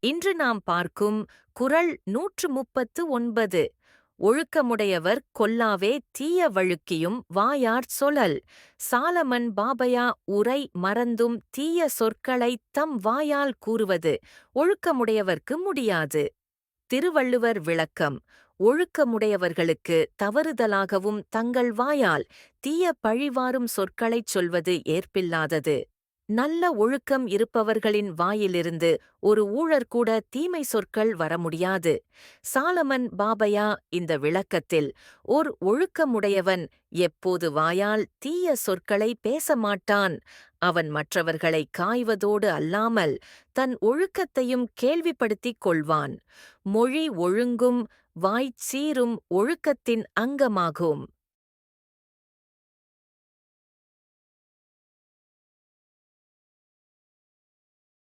இன்று நாம் பார்க்கும் குறள் நூற்று முப்பத்து ஒன்பது ஒழுக்கமுடையவர் கொல்லாவே தீய வழுக்கியும் வாயார் சொலல். சாலமன் பாபயா உரை மறந்தும் தீய சொற்களைத் தம் வாயால் கூறுவது ஒழுக்கமுடையவர்க்கு முடியாது. திருவள்ளுவர் விளக்கம். ஒழுக்கமுடையவர்களுக்கு தவறுதலாகவும் தங்கள் வாயால் தீய பழிவாரும் சொற்களைச் சொல்வது ஏற்பில்லாதது. நல்ல ஒழுக்கம் இருப்பவர்களின் வாயிலிருந்து ஒரு ஊழற்கூட தீமை சொற்கள் வர முடியாது. சாலமன் பாபையா இந்த விளக்கத்தில் ஓர் ஒழுக்கமுடையவன் எப்போது வாயால் தீய சொற்களை பேச மாட்டான். அவன் மற்றவர்களை காய்வதோடு அல்லாமல் தன் ஒழுக்கத்தையும் கேள்விப்படுத்திக் கொள்வான். மொழி ஒழுங்கும் வாய்ச்சீரும் ஒழுக்கத்தின் அங்கமாகும்.